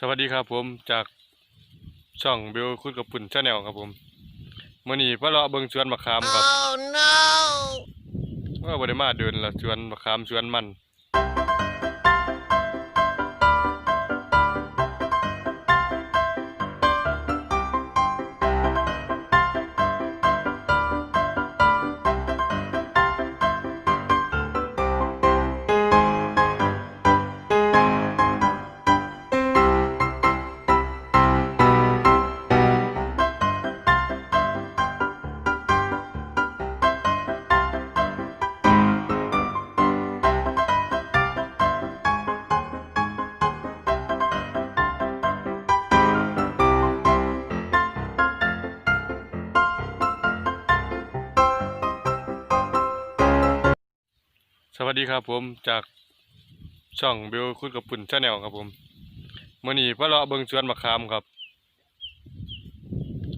สวัสดีครับผมจากช่องเบลคุดกับปุ่นชาแนลครับผมมื่อนี้พระเลาะเบิงสวนมะขามครับ Oh no! ว่าบ่ได้มาเดินละสวนมะขามสวนมัน สวัสดีครับผมจากช่องเบลคุดกับปุ่นชาแนลครับผมมื่อนี้พระเลาะเบิงสวนมะขามครับ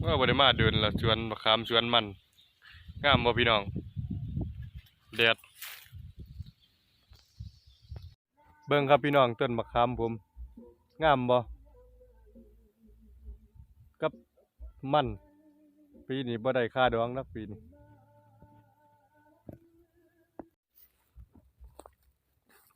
ว่าบ่ไดมาเดินละสวนมะขามสวนมันงามบ่พี่น้องแดดเบิ่งครับพี่น้องต้นมะขามผมงามบ่กับมันปีนี้บ่ได้ค่าดองนักปีนี้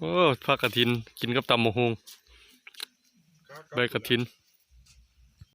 โอ้ผักกระถินกินกับตำมะฮงครับใบกระถิน